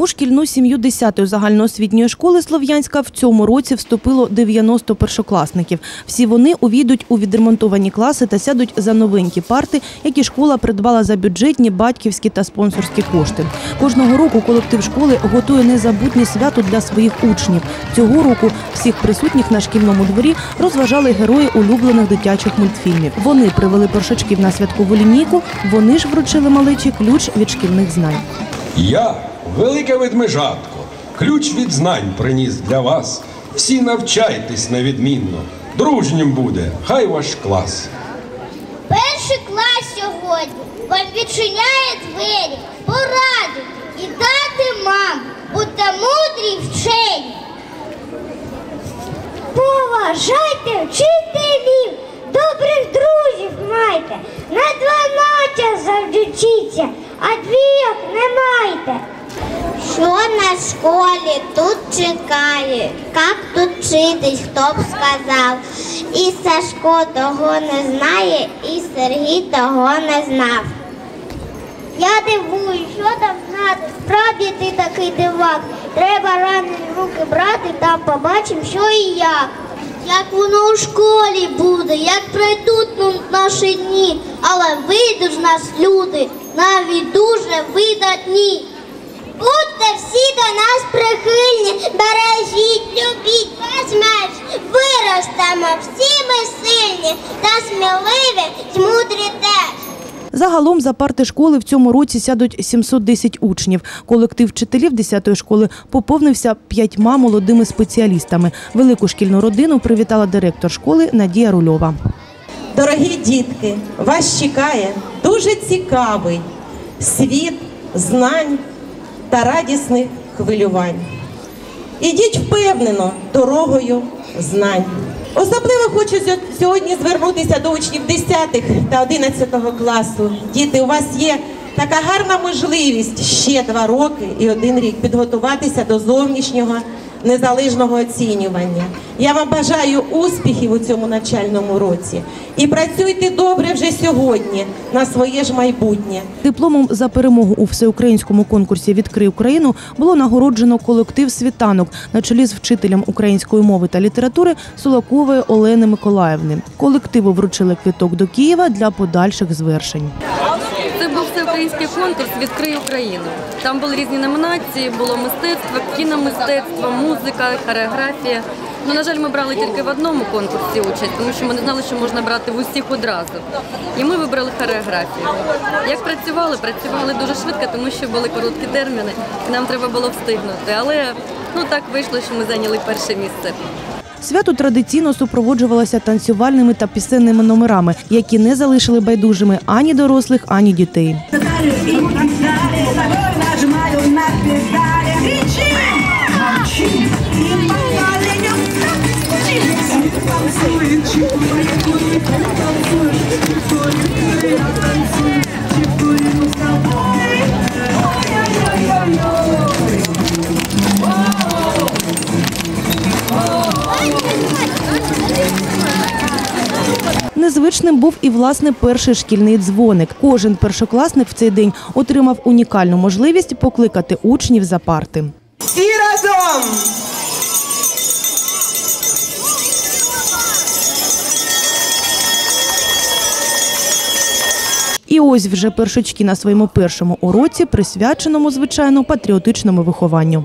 У шкільну сім'ю 10-ї загальноосвітньої школи Слов'янська в цьому році вступило 90 першокласників. Всі вони увійдуть у відремонтовані класи та сядуть за новенькі парти, які школа придбала за бюджетні, батьківські та спонсорські кошти. Кожного року колектив школи готує незабутнє свято для своїх учнів. Цього року всіх присутніх на шкільному дворі розважали герої улюблених дитячих мультфільмів. Вони привели першачків на святкову лінійку. Вони ж вручили малечі ключ від шкільних знань. Я, велике ведмежатко, ключ від знань приніс для вас. Всі навчайтесь невідмінно. Дружнім буде, хай ваш клас. Перший клас сьогодні вам відчиняє двері, порадити і дати мам, будьте мудрі вчені. Поважайте вчителів, добрих друзів майте, на дванадцять завжди вчіться, а майте. Що на школі тут чекає? Як тут вчитись, хто б сказав? І Сашко того не знає, і Сергій того не знав. Я дивую, що там знати. Справді ти такий дивак. Треба рани руки брати, там побачимо, що і як. Як воно у школі буде, як пройдуть ну, наші дні, але вийдуть з нас люди, навіть дуже видатні. Будьте всі до нас прихильні, бережіть, любіть, весь меч, виростемо, всі ми сильні та сміливі й мудрі теж. Загалом за парти школи в цьому році сядуть 710 учнів. Колектив вчителів 10-ї школи поповнився п'ятьма молодими спеціалістами. Велику шкільну родину привітала директор школи Надія Рульова. Дорогі дітки, вас чекає дуже цікавий світ знань та радісних хвилювань. Ідіть впевнено дорогою знань. Особливо хочу сьогодні звернутися до учнів 10 та 11 класу. Діти, у вас є така гарна можливість ще два роки і один рік підготуватися до зовнішнього незалежного оцінювання. Я вам бажаю успіхів у цьому навчальному році і працюйте добре вже сьогодні на своє ж майбутнє. Дипломом за перемогу у всеукраїнському конкурсі Відкрий Україну було нагороджено колектив світанок на чолі з вчителем української мови та літератури Сулакової Олени Миколаївни. Колективу вручили квиток до Києва для подальших звершень. Всеукраїнський конкурс Відкрий Україну. Там були різні номінації, було мистецтво, кіномистецтво, музика, хореографія. Ну, на жаль, ми брали тільки в одному конкурсі участь, тому що ми не знали, що можна брати в усіх одразу. І ми вибрали хореографію. Як працювали, працювали дуже швидко, тому що були короткі терміни, і нам треба було встигнути. Але ну так вийшло, що ми зайняли перше місце. Свято традиційно супроводжувалося танцювальними та пісенними номерами, які не залишили байдужими ані дорослих, ані дітей. Педалю і так далі, Тобою Незвичним був і власне перший шкільний дзвоник. Кожен першокласник в цей день отримав унікальну можливість покликати учнів за парти. Всі разом! І ось вже першачки на своєму першому уроці, присвяченому звичайно патріотичному вихованню.